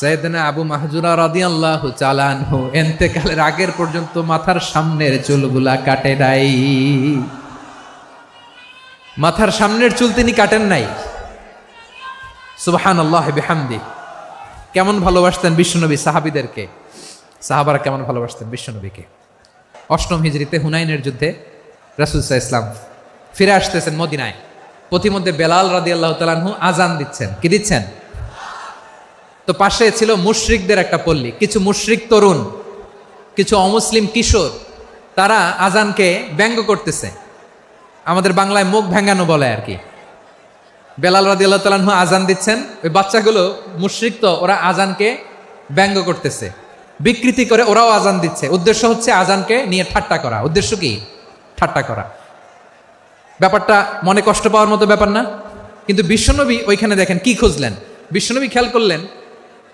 সৈয়দনা আবু মাহজুরা রাদিয়াল্লাহু চালানহু এন্তেকালের আগের পর্যন্ত মাথার সামনের চুলগুলা কাটে নাই। মাথার সামনের চুল তিনি কাটেন নাই। সুবহান আল্লাহ বিহামদি। কেমন ভালোবাসতেন বিশ্বনবী সাহাবিদেরকে? সাহাবারা কেমন ভালোবাসতেন বিশ্বনবীকে? অষ্টম হিজড়িতে হুনাইনের যুদ্ধে রাসুলসাহ ইসলাম ফিরে আসতেছেন মদিনায়। প্রতিমধ্যে বেলাল রাদি আল্লাহ তালানহু আজান দিচ্ছেন। কি দিচ্ছেন? তো পাশে ছিল মুশরিকদের একটা পল্লী, কিছু মুশরিক তরুণ, কিছু অমুসলিম কিশোর, তারা আজানকে ব্যঙ্গ করতেছে। আমাদের বাংলায় মুখ ভেঙ্গানো বলে আর কি। বেলাল রাদি আল্লাহ তালাহু আজান দিচ্ছেন, ওই বাচ্চাগুলো মুশরিক তো, ওরা আজানকে ব্যঙ্গ করতেছে। বিকৃতি করে ওরাও আজান দিচ্ছে। উদ্দেশ্য হচ্ছে আজানকে নিয়ে ঠাট্টা করা। উদ্দেশ্য কি? ঠাট্টা করা। ব্যাপারটা মনে কষ্ট পাওয়ার মতো ব্যাপার না। কিন্তু বিশ্বনবী ওইখানে দেখেন কি খুঁজলেন? বিশ্বনবী খেয়াল করলেন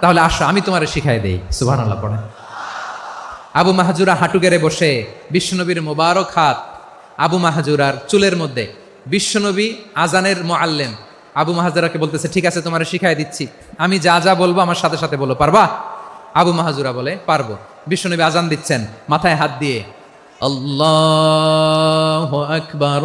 তাহলে আসো, আমি তোমারে শিখাই দেই। সুবাহ আল্লাহ পড়ে। আবু মাহাজুরা হাঁটু গেড়ে বসে, বিশ্বনবীর মোবারক হাত আবু মাহাজুরার চুলের মধ্যে। বিশ্বনবী আজানের মো মোয়াল্লেম আবু মাহাজুরাকে বলতেছে, ঠিক আছে, তোমারে শিখাই দিচ্ছি। আমি যা যা বলব আমার সাথে সাথে বলো, পারবা? আবু মাহাজুরা বলে, পারব। বিশ্বনবী আজান দিচ্ছেন, মাথায় হাত দিয়ে, আল্লাহ আকবর